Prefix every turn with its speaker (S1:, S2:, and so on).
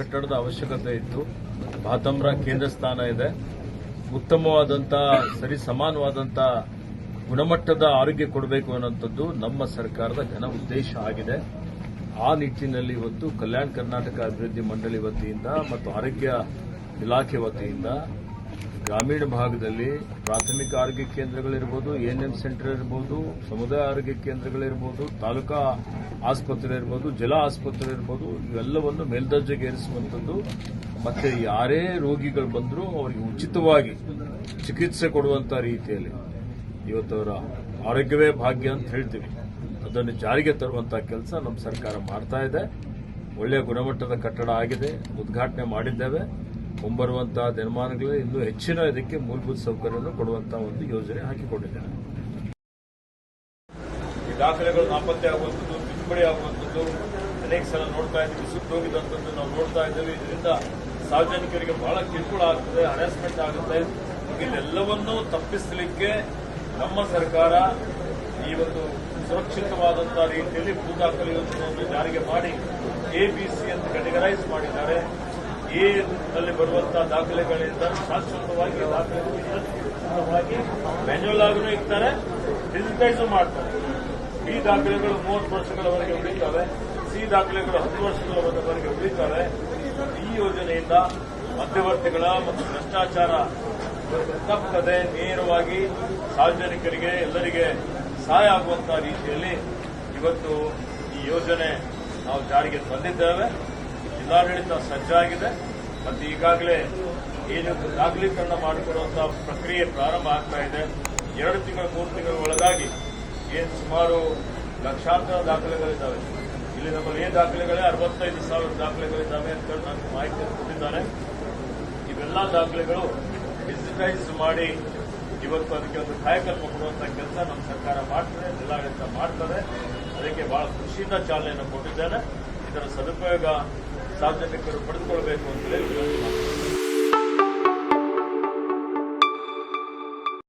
S1: ಕಟ್ಟಡದ ಅವಶ್ಯಕತೆ ಇತ್ತು. ಬಾತಮ್ರ ಕೇಂದ್ರ ಸ್ಥಾನ ಇದೆ. ಉತ್ತಮವಾದಂಥ ಸರಿ ಸಮಾನವಾದಂಥ ಗುಣಮಟ್ಟದ ಆರೋಗ್ಯ ಕೊಡಬೇಕು ಅನ್ನೋಂಥದ್ದು ನಮ್ಮ ಸರ್ಕಾರದ ಘನ ಉದ್ದೇಶ ಆಗಿದೆ. ಆ ನಿಟ್ಟಿನಲ್ಲಿ ಇವತ್ತು ಕಲ್ಯಾಣ ಕರ್ನಾಟಕ ಅಭಿವೃದ್ಧಿ ಮಂಡಳಿ ವತಿಯಿಂದ ಮತ್ತು ಆರೋಗ್ಯ ಇಲಾಖೆ ವತಿಯಿಂದ ಗ್ರಾಮೀಣ ಭಾಗದಲ್ಲಿ ಪ್ರಾಥಮಿಕ ಆರೋಗ್ಯ ಕೇಂದ್ರಗಳಿರ್ಬೋದು ಎನ್ ಸೆಂಟರ್ ಇರ್ಬೋದು, ಸಮುದಾಯ ಆರೋಗ್ಯ ಕೇಂದ್ರಗಳಿರ್ಬೋದು, ತಾಲೂಕಾ ಆಸ್ಪತ್ರೆ ಇರ್ಬೋದು, ಜಿಲ್ಲಾ ಆಸ್ಪತ್ರೆ ಇರ್ಬೋದು, ಇವೆಲ್ಲವನ್ನು ಮೇಲ್ದರ್ಜೆಗೇರಿಸುವಂಥದ್ದು ಮತ್ತೆ ಯಾರೇ ರೋಗಿಗಳು ಬಂದರೂ ಅವರಿಗೆ ಉಚಿತವಾಗಿ ಚಿಕಿತ್ಸೆ ಕೊಡುವಂಥ ರೀತಿಯಲ್ಲಿ ಇವತ್ತು ಅವರ ಆರೋಗ್ಯವೇ ಭಾಗ್ಯ ಅಂತ ಹೇಳ್ತೀವಿ. ಅದನ್ನು ಜಾರಿಗೆ ತರುವಂಥ ಕೆಲಸ ನಮ್ಮ ಸರ್ಕಾರ ಮಾಡ್ತಾ ಇದೆ. ಒಳ್ಳೆಯ ಗುಣಮಟ್ಟದ ಕಟ್ಟಡ ಆಗಿದೆ, ಉದ್ಘಾಟನೆ ಮಾಡಿದ್ದೇವೆ. ಮುಂಬರುವಂತಹ ದಿನಮಾನಗಳಲ್ಲಿ ಇನ್ನೂ ಹೆಚ್ಚಿನ ಇದಕ್ಕೆ ಮೂಲಭೂತ ಸೌಕರ್ಯವನ್ನು ಕೊಡುವಂತಹ ಒಂದು ಯೋಜನೆ ಹಾಕಿಕೊಂಡಿದ್ದೇನೆ ಈ ದಾಖಲೆಗಳು ನಾಪತ್ತೆ ಆಗುವಂಥದ್ದು, ತಿದ್ದುಪಡಿ ಆಗುವಂಥದ್ದು, ಅನೇಕ ಸಲ ನೋಡ್ತಾ ಇದ್ದೀವಿ ಸುತ್ತೋಗಿದಂಥದ್ದು ನಾವು ನೋಡ್ತಾ ಇದ್ದೇವೆ. ಇದರಿಂದ ಸಾರ್ವಜನಿಕರಿಗೆ ಬಹಳ ಕಿರುಕುಳ ಆಗ್ತದೆ ಹರಾಸ್ಮೆಂಟ್ ಆಗುತ್ತೆ. ಇದೆಲ್ಲವನ್ನೂ ತಪ್ಪಿಸಲಿಕ್ಕೆ ನಮ್ಮ ಸರ್ಕಾರ ಈ ಒಂದು ಸುರಕ್ಷಿತವಾದಂತಹ ರೀತಿಯಲ್ಲಿ ಭೂ ದಾಖಲೆ ಯೋಜನೆಯನ್ನು ಜಾರಿಗೆ ಮಾಡಿ ಎ ಬಿ ಸಿ ಅಂತ ಕ್ಯಾಟಗರೈಸ್ ಮಾಡಿದ್ದಾರೆ. ನಲ್ಲಿ ಬರುವಂತಹ ದಾಖಲೆಗಳಿಂದ ಶಾಶ್ವತವಾಗಿ ದಾಖಲೆವಾಗಿ ಮ್ಯಾನ್ಯುವಲ್ ಆಗೂ ಇರ್ತಾರೆ ಡಿಜಿಟೈಸ್ ಮಾಡ್ತಾರೆ. ಈ ದಾಖಲೆಗಳು ಮೂವತ್ತು ವರ್ಷಗಳವರೆಗೆ ಉಳಿತಾವೆ, ಸಿ ದಾಖಲೆಗಳು ಹತ್ತು ವರ್ಷಗಳವರೆಗೆ ಉಳಿತಾವೆ. ಈ ಯೋಜನೆಯಿಂದ ಮಧ್ಯವರ್ತಿಗಳ ಮತ್ತು ಭ್ರಷ್ಟಾಚಾರ ತಪ್ಪದೆ ನೇರವಾಗಿ ಸಾರ್ವಜನಿಕರಿಗೆ, ಎಲ್ಲರಿಗೆ ಸಹಾಯ ಆಗುವಂತಹ ರೀತಿಯಲ್ಲಿ ಇವತ್ತು ಈ ಯೋಜನೆ ನಾವು ಜಾರಿಗೆ ತಂದಿದ್ದೇವೆ. ಜಿಲ್ಲಾಡಳಿತ ಸಜ್ಜಾಗಿದೆ. ಮತ್ತು ಈಗಾಗಲೇ ಏನು ದಾಖಲೀಕರಣ ಮಾಡಿಕೊಡುವಂತಹ ಪ್ರಕ್ರಿಯೆ ಪ್ರಾರಂಭ ಆಗ್ತಾ ಇದೆ. ಎರಡು ತಿಂಗಳ, ಮೂರು ತಿಂಗಳ ಒಳಗಾಗಿ ಏನು ಸುಮಾರು ಲಕ್ಷಾಂತರ ದಾಖಲೆಗಳಿದ್ದಾವೆ. ಇಲ್ಲಿ ನಮ್ಮಲ್ಲಿ ಏನು ದಾಖಲೆಗಳೇ? ಅರವತ್ತೈದು ಸಾವಿರ ದಾಖಲೆಗಳಿದ್ದಾವೆ ಅಂತ ನಾನು ಮಾಹಿತಿ ಕೊಟ್ಟಿದ್ದಾರೆ. ಇವೆಲ್ಲ ದಾಖಲೆಗಳು ಡಿಜಿಟೈಸ್ ಮಾಡಿ ಇವತ್ತು ಅದಕ್ಕೆ ಒಂದು ಕಾಯಕಲ್ಪ ಕೊಡುವಂಥ ಕೆಲಸ ನಮ್ಮ ಸರ್ಕಾರ ಮಾಡ್ತದೆ, ಜಿಲ್ಲಾಡಳಿತ ಮಾಡ್ತದೆ. ಅದಕ್ಕೆ ಬಹಳ ಖುಷಿಯಿಂದ ಚಾಲನೆಯನ್ನು ಕೊಟ್ಟಿದ್ದೇನೆ. ಇದರ ಸದುಪಯೋಗ ಸಾರ್ವಜನಿಕರು ಪಡೆದುಕೊಳ್ಬೇಕು ಅಂತ ಹೇಳಿ.